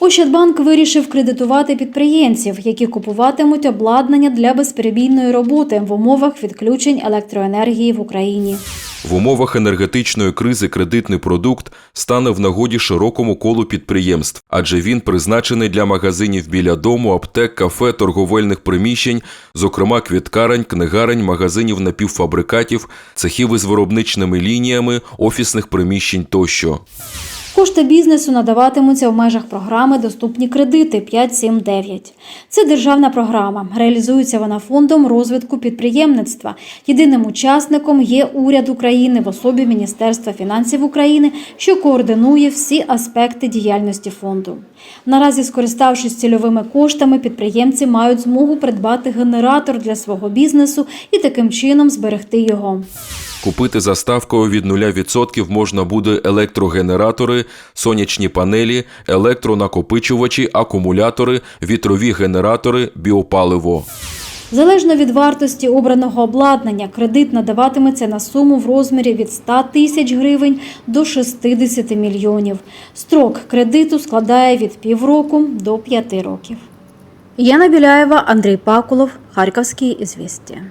Ощадбанк вирішив кредитувати підприємців, які купуватимуть обладнання для безперебійної роботи в умовах відключень електроенергії в Україні. В умовах енергетичної кризи кредитний продукт стане в нагоді широкому колу підприємств, адже він призначений для магазинів біля дому, аптек, кафе, торговельних приміщень, зокрема квіткарень, книгарень, магазинів напівфабрикатів, цехів із виробничними лініями, офісних приміщень тощо. Кошти бізнесу надаватимуться в межах програми Доступні кредити 579. Це державна програма. Реалізується вона фондом розвитку підприємництва. Єдиним учасником є уряд України в особі Міністерства фінансів України, що координує всі аспекти діяльності фонду. Наразі, скориставшись цільовими коштами, підприємці мають змогу придбати генератор для свого бізнесу і таким чином зберегти його. Купити за ставкою від 0% можна буде електрогенератори, сонячні панелі, електронакопичувачі, акумулятори, вітрові генератори, біопаливо. Залежно від вартості обраного обладнання, кредит надаватиметься на суму в розмірі від 100 тисяч гривень до 60 мільйонів. Строк кредиту складає від півроку до п'яти років. Яна Біляєва, Андрій Пакулов, Харківські ізвістія.